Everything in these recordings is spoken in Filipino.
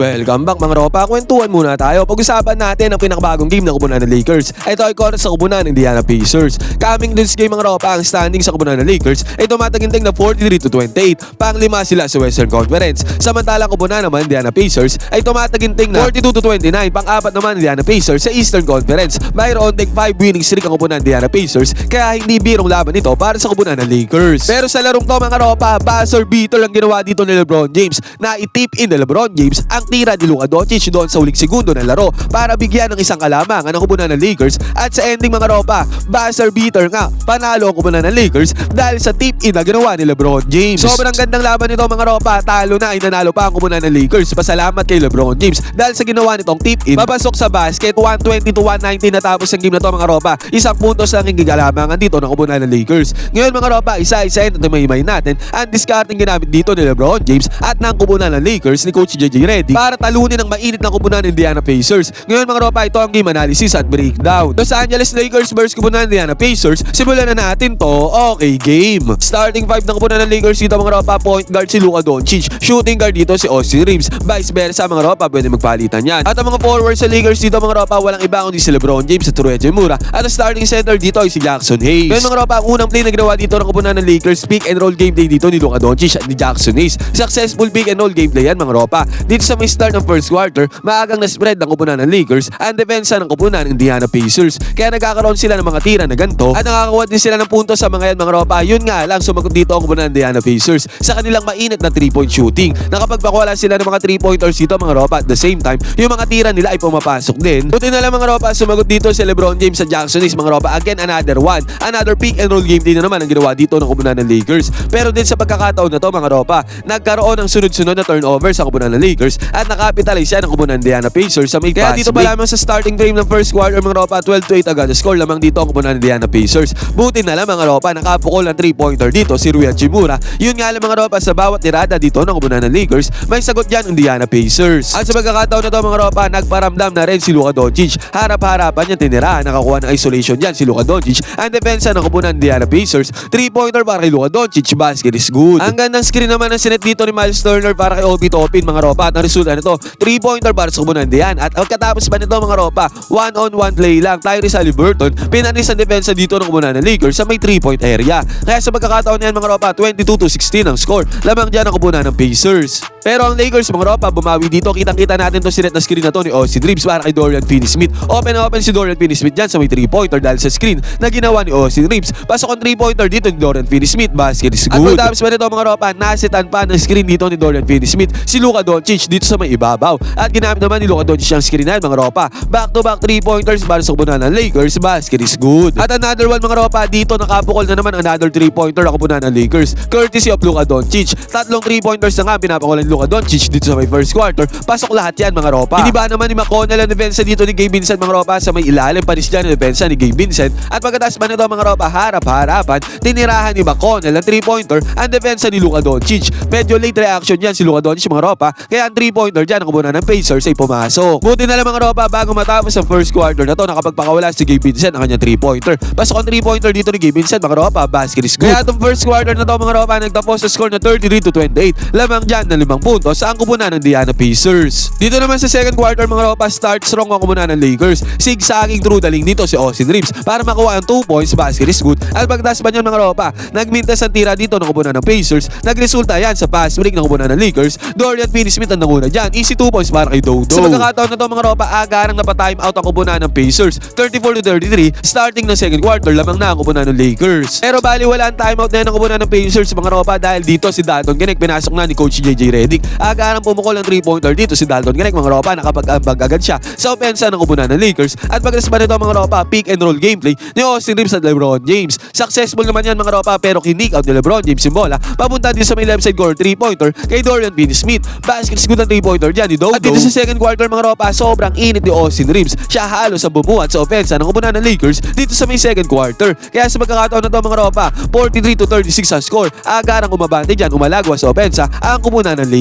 Welcome back mga ropa. Kwentuhan muna tayo. Pag-usapan natin ang pinakabagong game ng kubunan ng Lakers. Ito ay chorus sa kubunan ng Indiana Pacers. Coming this game mga ropa, ang standing sa kubunan ng Lakers ay tumataginting na 43 to 28. Panglima sila sa Western Conference. Samantalang kubunan naman Indiana Pacers ay tumataginting na 42 to 29. Pang-apat naman Indiana Pacers sa Eastern Conference. Mayroon ding 5 winning streak ang kubunan Indiana Pacers kaya hindi birong laban ito para sa kubunan ng Lakers. Pero sa larong to mga ropa, buzzer beater ang ginawa dito ni LeBron James na itip in ni LeBron James ang tira ni Luka Doncic doon sa huling segundo ng laro para bigyan ng isang kalamangan ang kubunan ng Lakers at sa ending mga ropa, buzzer beater nga, panalo ang kubunan ng Lakers dahil sa tip in na ginawa ni LeBron James. Sobrang gandang laban nito mga ropa, talo na ay nanalo pa ang kubunan ng Lakers. Pasalamat kay LeBron James dahil sa ginawa nitong tip in, papasok sa basket 120 to 119 natapos ang game na to mga ropa. Isang puntos lang ang gigalamangan dito ng kubunan ng Lakers. Ngayon mga ropa, isa-isa at may natin ang discarding ginamit dito ni LeBron James at ng kubunan ng Lakers ni Coach JJ Redick para talunin ang mainit na kubunan ng Indiana Pacers. Ngayon mga ropa, ito ang game analysis at breakdown. Los Angeles Lakers versus kubunan ng Indiana Pacers. Simulan na natin to. Okay, game. Starting five ng kubunan ng Lakers dito mga ropa, point guard si Luka Doncic. Shooting guard dito si Austin Reeves. Vice versa mga ropa, pwede magpalitan yan. At ang mga forwards sa Lakers dito mga ropa, walang iba kundi si LeBron James at Troy Mura. At ang starting center dito ay si Jackson Hayes. Ngayon mga ropa, ang unang play na ginawa dito ng kubunan ng Lakers, pick and roll gameplay dito ni Luka Doncic at ni Jackson Hayes. Successful pick and roll gameplay yan mga ropa. Dito sa may start ng first quarter, maagang na-spread ng kupunan ng Lakers ang depensa ng kupunan ng Indiana Pacers. Kaya nagkakaroon sila ng mga tira na ganito at nakakakuha din sila ng puntos sa mga yan mga ropa. Yun nga lang, sumagot dito ang kupunan ng Indiana Pacers sa kanilang mainit na 3-point shooting. Nakapagpakuwala sila ng mga 3-pointers dito mga ropa at the same time, yung mga tira nila ay pumapasok din. Buti na lang mga ropa, sumagot dito si Lebron James sa Jackson is mga ropa. Again, another one. Another pick and roll game din na naman ang ginawa dito ng kupunan ng Lakers. Pero din sa pagkakataon na to mga ropa, nagkaroon ng sunod-sunod na turnover sa kupunan ng Lakers at nakapitalize siya ng kupunan ng Indiana Pacers sa may Kaya dito pa lamang sa starting frame ng first quarter mga ropa, 12 to 8 agad score lamang dito ang kupunan ng Indiana Pacers. Buti na lang mga ropa, nakapukol ng 3-pointer dito si Rui Hachimura. Yun nga lang mga ropa, sa bawat tirada dito ng kupunan ng Lakers, may sagot dyan ang Indiana Pacers. At sa pagkakataon na to mga ropa, nagparamdam na rin si Luka Doncic. Harap-harapan niya tinirahan, nakakuha ng isolation dyan si Luka Doncic. Ang depensa ng kupunan ng Indiana Pacers, 3-pointer para kay Luka Doncic, basket is good. Ang gandang screen naman ng sinet dito ni Miles Turner para kay Obi Topin mga ropa. At ang resulta nito, 3-pointer para sa ng Indiana. At pagkatapos pa nito mga ropa, one-on-one play lang. Tyrese Halliburton, pinanis ang depensa dito ng ng Lakers sa may 3-point area. Kaya sa pagkakataon na yan mga ropa, 22 to 16 ang score. Lamang dyan ang kupunan ng Pacers. Pero ang Lakers mga ropa, bumawi dito. Kitang-kita natin to sinet na screen na to ni Austin Reeves para kay Dorian Finney-Smith. Open na open si Dorian Finney-Smith dyan sa may 3-pointer dahil sa screen na ginawa ni Austin Reeves. Pasok ang 3-pointer dito ni Dorian Finney-Smith. Basket is good. At pagkatapos pa nito mga ropa, nasitan pa ng screen dito ni Dorian Finney-Smith si Luka Doncic dito sa may ibabaw. At ginamit naman ni Luka Doncic ang screen na mga ropa. Back-to-back 3-pointers para sa kupunan ng Lakers. Basket is good. At another one mga ropa, dito nakapukol na naman another 3-pointer na kupunan ng Lakers. Courtesy of Luka Doncic. Tatlong 3-pointers na nga ang pinapakulan Luka Doncic dito sa may first quarter. Pasok lahat yan mga ropa. Hindi naman ni McConnell ang depensa dito ni Gabe Vincent mga ropa sa may ilalim panis dyan ang depensa ni Gabe Vincent. At pagkatapos pa nito mga ropa, harap-harapan, tinirahan ni McConnell ang 3-pointer ang depensa ni Luka Doncic. Medyo late reaction yan si Luka Doncic mga ropa. Kaya ang 3-pointer dyan ang kupunan ng Pacers ay pumasok. Buti na lang mga ropa bago matapos ang first quarter na to nakapagpakawala si Gabe Vincent ang kanyang 3-pointer. Pasok ang 3-pointer dito ni Gabe Vincent mga ropa, basket is good. Kaya itong first quarter na to mga ropa nagtapos sa score na 33 to 28. Lamang dyan ng 5 puntos sa ang kupunan ng Diana Pacers. Dito naman sa second quarter mga ropa start strong ang kupunan ng Lakers. Zigzagging through the lane dito si Austin Reeves para makuha ang 2 points, basket is good. At pagtas pa niyan mga ropa, nagmintas ang tira dito ng kupunan ng Pacers. Nagresulta yan sa pass break ng kupunan ng Lakers. Dorian Finney-Smith ang nanguna dyan. Easy 2 points para kay Dodo. Sa pagkakataon na to mga ropa, agarang napatime out ang kupunan ng Pacers. 34 to 33, starting ng second quarter, lamang na ang kupunan ng Lakers. Pero bali wala ang timeout na yan ng kupunan ng Pacers mga ropa dahil dito si Dalton Gennett pinasok na ni Coach JJ Redick. Agarang pumukol ng 3-pointer dito si Dalton Gennett mga ropa, nakapag-ambag agad siya sa opensa ng kupunan ng Lakers. At pagkas pa nito mga ropa, pick and roll gameplay ni Austin Reeves at LeBron James. Successful naman yan mga ropa pero kinik out ni LeBron James yung bola. Papunta din sa may left side corner 3-pointer kay Dorian Finney-Smith. Basket ang 3-pointer dyan ni Dodo. At dito sa second quarter mga ropa, sobrang init ni Austin Reeves. Siya halos sa bumuhat sa opensa ng kupunan ng Lakers dito sa may second quarter. Kaya sa pagkakataon na to mga ropa, 43 to 36 ang score. Agarang umabante dyan, umalagwa sa opensa ang kupunan ng Lakers.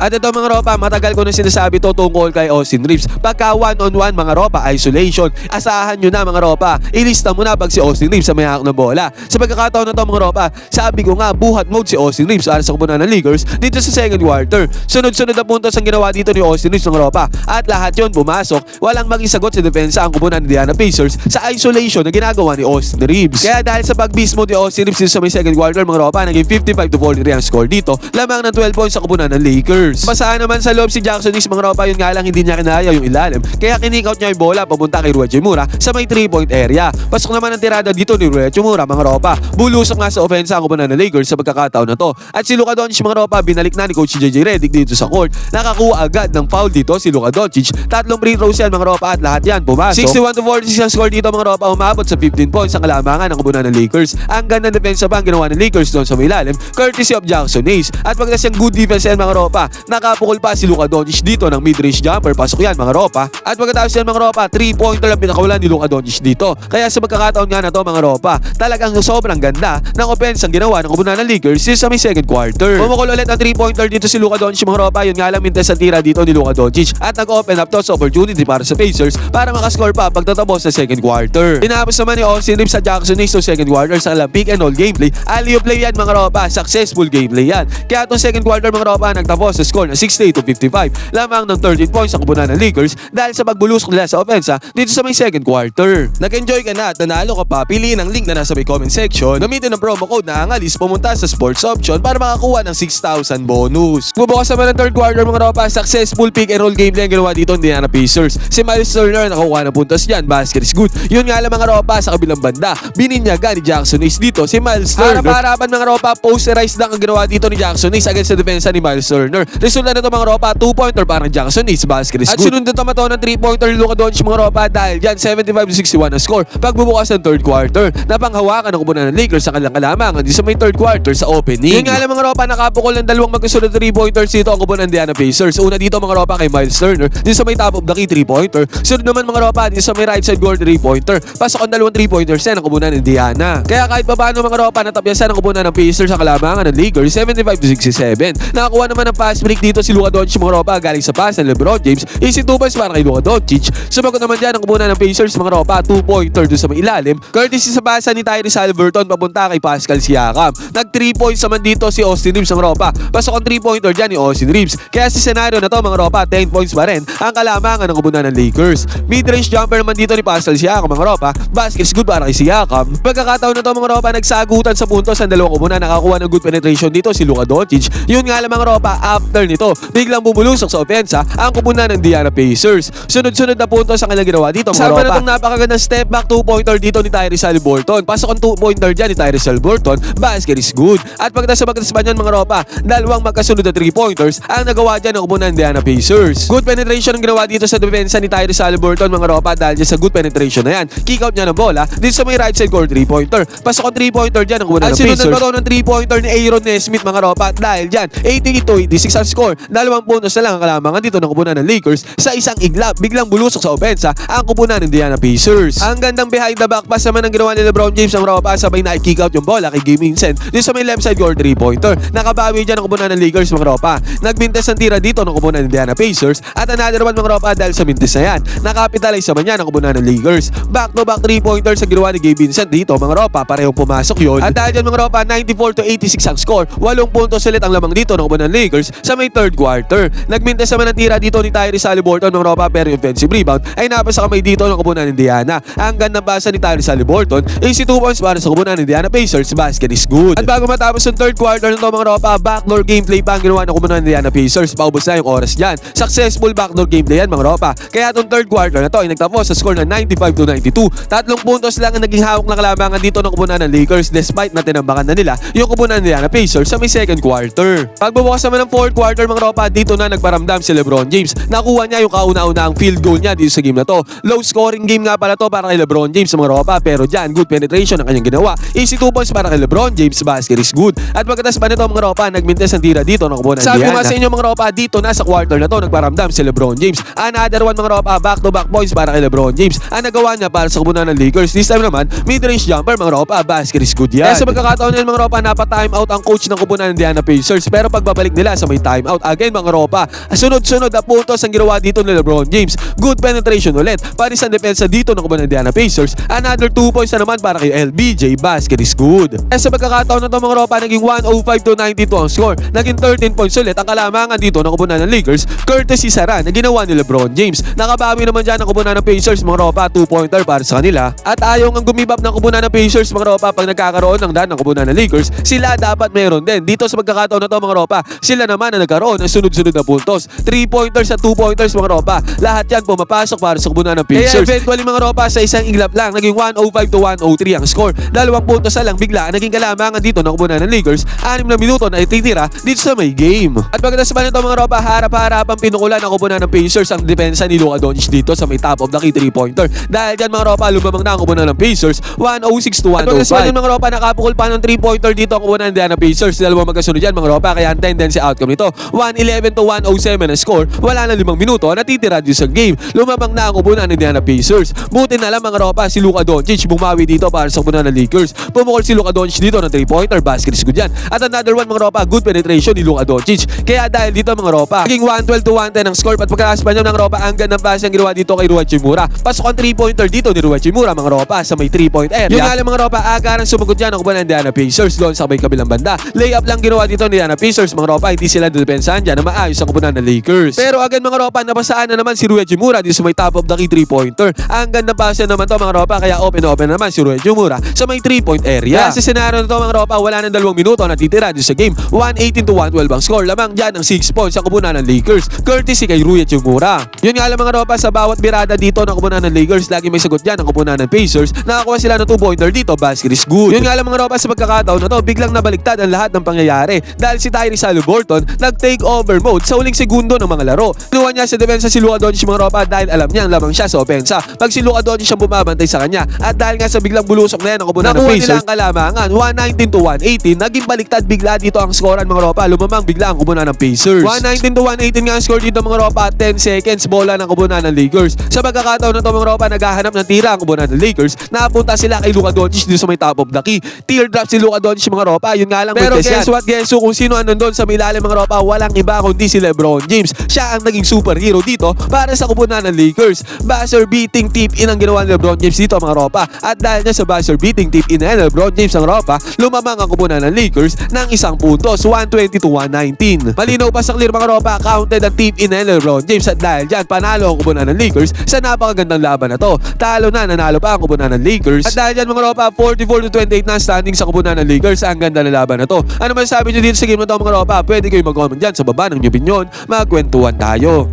At ito mga ropa, matagal ko na sinasabi to tungkol kay Austin Reeves. Pagka one-on-one mga ropa, isolation, asahan nyo na mga ropa. Ilista mo na pag si Austin Reeves sa may hawak ng bola. Sa pagkakataon na to mga ropa, sabi ko nga buhat mode si Austin Reeves para sa kubunan ng Lakers dito sa second quarter. Sunod-sunod na puntos ang ginawa dito ni Austin Reeves mga ropa. At lahat yon pumasok, walang maging sagot sa depensa ang kubunan ni Diana Pacers sa isolation na ginagawa ni Austin Reeves. Kaya dahil sa pag-beast mode ni Austin Reeves dito sa may second quarter mga ropa, naging 55 to 43 ang score dito, lamang ng 12 points sa kubunan ng Lakers. Basahan naman sa loob si Jackson Reeves mga ropa, yun nga lang hindi niya kinaya yung ilalim. Kaya kinikout niya yung bola papunta kay Rua Jimura sa may 3-point area. Pasok naman ang tirada dito ni Rua Jimura mga ropa. Bulusok nga sa offense ang kubunan ng Lakers sa pagkakataon na to. At si Luka Doncic mga ropa, binalik na ni Coach JJ Redick dito sa court. Nakakuha agad ng foul dito si Luka Doncic. Tatlong free throws yan mga ropa at lahat yan pumasok. 61 to 46 ang score dito mga ropa, umabot sa 15 points ang kalamangan ng kubunan ng Lakers. Ang ganda ng depensa pa ang ginawa ng Lakers doon sa may ilalim, courtesy of Jackson Hayes. At pagkas yung good defense yan mga ropa, nakapukol pa si Luka Doncic dito ng mid-range jumper, pasok yan mga ropa. At pagkatapos yan mga ropa, 3-pointer lang pinakawalan ni Luka Doncic dito. Kaya sa magkakataon nga na to mga ropa, talagang sobrang ganda ng offense ang ginawa ng kubunan ng Lakers sa may second quarter. Pumukol ulit ang 3-pointer dito si Luka Doncic mga ropa, yun nga lang mintes ang tira dito ni Luka Doncic at nag-open up to sa opportunity para sa Pacers para makascore pa pagtatapos sa second quarter. Tinapos naman ni Austin Reeves sa Jackson Hayes sa second quarter sa pick and roll gameplay. Alley play yan mga ropa, successful gameplay yan. Kaya itong second quarter mga ropa nagtapos sa score na 68 to 55. Lamang ng 13 points ang kubunan ng Lakers dahil sa pagbulusok nila sa offensa dito sa may second quarter. Nag-enjoy ka na at nanalo ka pa, piliin ang link na nasa may comment section. Gamitin ang promo code na angalis pumunta sa sports option para makakuha ng 6,000 bonus. Bubukas naman ng third quarter mga ropa, successful pick and roll gameplay ang ginawa dito ng Indiana Pacers. Si Miles Turner nakakuha ng puntos dyan, basket is good. Yun nga lang mga ropa sa kabilang banda. Bininyaga ni Jackson Hayes dito si Miles Turner. Harap-harapan mga ropa, posterized lang ang ginawa dito ni Jackson Hayes against sa depensa ni Miles Turner. Resulta na to mga ropa, 2-pointer para ng Jackson Hayes, basket is At good. At sunod na tama ng 3-pointer ni Luka Doncic mga ropa dahil dyan 75 to 61 ang score. Pagbubukas ng third quarter, napanghawakan ng kubunan ng Lakers sa kanilang kalamangan di sa may third quarter sa opening. Yun nga lang mga ropa, nakapukol ng dalawang magkasunod 3-pointers dito ang kubunan ng Diana Pacers. Una dito mga ropa kay Miles Turner, di sa may top of the key 3-pointer. Sunod naman mga ropa, di sa may right side goal 3-pointer. Pasok ang dalawang 3-pointers yan ang kubunan ng Diana. Kaya kahit pa paano mga ropa, natapyasan ang kubunan ng Pacers sa kalamangan ng Lakers 75 to 67. Nakakuha naman ng fast break dito si Luka Doncic mga ropa galing sa pass ng LeBron James. Easy 2 points para kay Luka Doncic. Sumagot naman dyan ang kubunan ng Pacers mga ropa 2-pointer doon sa may ilalim. Courtesy sa basa ni Tyrese Halliburton papunta kay Pascal Siakam. Nag 3 points naman dito si Austin Reeves mga ropa. Pasok ang 3-pointer dyan ni Austin Reeves. Kaya sa senaryo na to mga ropa 10 points pa rin ang kalamangan ng kubunan ng Lakers. Mid-range jumper naman dito ni Pascal Siakam mga ropa. Basket is good para kay Siakam. Pagkakataon na to mga ropa nagsagutan sa puntos ang dalawang kubunan nakakuha ng good penetration dito si Luka Doncic. Yun nga lang mga ropa after nito biglang bumulusok sa opensa ang kubunan ng Diana Pacers. Sunod-sunod na puntos ang kanilang ginawa dito mga Sama ropa. na itong napakagandang step back 2-pointer dito ni Tyrese Halliburton. Pasok ang 2-pointer dyan ni Tyrese Halliburton. Basket is good. At pagkatapos sa pagkatapos pa niyan mga ropa, dalawang magkasunod na 3-pointers ang nagawa dyan ng kubunan ng Diana Pacers. Good penetration ang ginawa dito sa depensa ni Tyrese Halliburton mga ropa dahil dyan sa good penetration na yan. Kick out niya ng bola dito sa may right side court 3-pointer. Pasok ang 3-pointer dyan ng kubunan At ng Pacers. sinundan pa to ng 3-pointer ni Aaron Nesmith mga ropa dahil dyan 88 to 86 ang score. Dalawang puntos na lang ang kalamangan dito ng kubunan ng Lakers sa isang iglap. Biglang bulusok sa opensa ang kubunan ng Diana Pacers. Ang gandang behind the back pass naman ang ginawa ni LeBron James ang ropa sabay na kick out yung bola kay Game Vincent dito sa may left side court 3-pointer. Nakabawi dyan ang kubunan ng Lakers mga ropa. Nagmintes ang tira dito ng kubunan ng Diana Pacers at another one mga ropa dahil sa mintes na yan. Nakapitalize naman yan ang kubunan ng Lakers. Back to back 3-pointers ang ginawa ni Gabe Vincent dito mga ropa. Parehong pumasok yun. At dahil dyan mga ropa 94 to 86 ang score. Walong puntos ulit ang lamang dito ng kubunan ng Lakers sa may third quarter. Nagmintes naman ang tira dito ni Tyrese Halliburton mga ropa pero offensive rebound ay napasa kamay dito ng kubunan ng Indiana. Ang gandang basa ni Tyrese Halliburton is 2 points para sa kubunan ng Indiana Pacers. Basket is good. At bago matapos yung third quarter nito mga ropa, backdoor gameplay pa ang ginawa ng kubunan ng Indiana Pacers. Paubos na yung oras dyan. Successful backdoor gameplay yan mga ropa. Kaya itong third quarter na to ay nagtapos sa score na 95 to 92. Tatlong puntos lang ang naging hawak ng kalamangan dito ng kubunan ng Lakers despite na tinambakan na nila yung kubunan ng Indiana Pacers sa may second quarter. Pagbubukas naman ng fourth quarter mga ropa, dito na nagparamdam si LeBron James. Nakuha niya yung kauna-unahang field goal niya dito sa game na to. Low scoring game nga pala to para kay LeBron James mga ropa pero dyan good penetration ang kanyang ginawa. Easy 2 points para kay LeBron James basket is good. At pagkatas pa nito mga ropa, nagmintes ang tira dito kubunan ng Sabi ko nga sa inyo mga ropa, dito na sa quarter na to nagparamdam si LeBron James. Another one mga ropa, back to back points para kay LeBron James. Ang nagawa niya para sa kubunan ng Lakers. This time naman, mid-range jumper mga ropa, basket is good yan. Kaya sa pagkakataon yan mga ropa, napa-time out ang coach ng kubunan ng Indiana Pacers. Pero pagbabalik pagbabalik nila sa may timeout. Again mga ropa, sunod-sunod na puntos ang ginawa dito ni Lebron James. Good penetration ulit. Paris ang depensa dito ng kubunan ng Indiana Pacers. Another 2 points na naman para kay LBJ. Basket is good. Eh sa pagkakataon na to mga ropa, naging 105 to 92 ang score. Naging 13 points ulit ang kalamangan dito ng kubunan ng Lakers. Courtesy Sara na ginawa ni Lebron James. Nakabawi naman dyan ang kubunan ng Pacers mga ropa. 2-pointer para sa kanila. At ayaw ang gumibap ng kubunan ng Pacers mga ropa pag nagkakaroon ng dan ng kubunan ng Lakers. Sila dapat meron din. Dito sa pagkakataon na to mga ropa, sila naman na nagkaroon ng sunod-sunod na puntos. 3-pointers at 2-pointers mga ropa. Lahat yan pumapasok para sa kubunan ng Pacers. Kaya eventually mga ropa sa isang iglap lang, naging 105 to 103 ang score. Dalawang puntos na lang bigla naging kalamangan dito ng kubunan ng Lakers. Anim na minuto na ititira dito sa may game. At pagkatapos pa nito mga ropa, harap-harapang pinukulan ng kubunan ng Pacers ang depensa ni Luka Doncic dito sa may top of the key 3-pointer. Dahil dyan mga ropa, lumamang na ang kubunan ng Pacers 106 to 105. At pagkatapos pa mga ropa, nakapukul pa ng 3-pointer dito ang kubunan ng Indiana Pacers. Dalawa magkasunod dyan mga ropa, kaya ang tendency outcome nito 111 to 107 ang score. Wala na limang minuto, natitira dito sa game. Lumamang na ang kubunan ng Indiana Pacers. Buti na lang mga ropa, si Luka Doncic bumawi dito para sa kubunan ng Lakers. Pumukol si Luka Doncic dito ng 3-pointer, basket is good yan. At another one mga ropa, good penetration ni Luka Doncic. Kaya dahil dito mga ropa, naging 112 to 110 ang score. At pagkakalas pa niya ng ropa, ang gandang pass ang ginawa dito kay Ruwan Chimura. Pasok ang 3-pointer dito ni Ruwan Chimura mga ropa sa may 3-point area. Yung nga lang mga ropa, agarang sumagot dyan ang kubunan ng Indiana Pacers doon sa may kabilang banda. Layup lang ginawa dito ni Indiana Pacers mga ropa, hindi sila depensahan dyan na maayos ang kubunan ng Lakers. Pero agad mga ropa, napasaan na naman si Ruwan Chimura dito sa may top of the key 3-pointer. Ang gandang pass na naman to mga ropa, kaya open na open na naman si Ruwan Chimura sa may 3-point area. Kaya sa senaryo na to mga ropa, wala nang dalawang minuto natitira dito sa game. 118 to 112 ang score. Lamang dyan ang 6 points sa kubunan ng Lakers. Courtesy kay Rui Chimura. Yun nga lang mga ropa, sa bawat birada dito ng kubunan ng Lakers, lagi may sagot dyan ang kubunan ng Pacers. Nakakuha sila ng 2-pointer dito, basket is good. Yun nga lang mga ropa, sa pagkakataon na to, biglang nabaliktad ang lahat ng pangyayari. Dahil si Tyrese Halliburton nag-take over mode sa huling segundo ng mga laro. Kinuha niya sa depensa si Luka Doncic mga ropa dahil alam niya ang lamang siya sa opensa. Pag si Luka Doncic ang bumabantay sa kanya at dahil nga sa biglang bulusok na yan ang kubunan ng Pacers, nila ang kalamangan 119 to 118. Naging baliktad bigla dito ang scorean mga ropa. Lumamang bigla ang kubunan ng Pacers. 119 to 118 nga ang score dito mga ropa. 10 seconds bola ng kubunan ng Lakers. Sa pagkakataon na to mga ropa, naghahanap ng tira ang kubunan ng Lakers. Napunta sila kay Luka Doncic dito sa may top of the key. Teardrop si Luka Doncic mga ropa. Yun nga lang Pero guess what? Guess who? Kung sino andun doon sa ilalim mga ropa, walang iba kundi si Lebron James. Siya ang naging superhero dito para sa kubunan ng Lakers. Buzzer beating tip in ang ginawa ni Lebron James dito mga ropa. At dahil niya sa buzzer beating tip in ni Lebron James ang ropa, lumamang ang kubunan ng Lakers ng isang puntos, 120 to 119. Malinaw pa sa clear mga ropa, counted ang tip in ni Lebron James at dahil dyan, panalo ang kubunan ng Lakers sa napakagandang laban na to. Talo na, nanalo pa ang kubunan ng Lakers. At dahil dyan mga ropa, 44 to 28 na standing sa kubunan ng Lakers. Ang ganda ng laban na to. Ano masasabi nyo dito sa game na to mga ropa? Pwede kayo mag-comment dyan sa baba ng inyong opinion. Magkwentuhan tayo.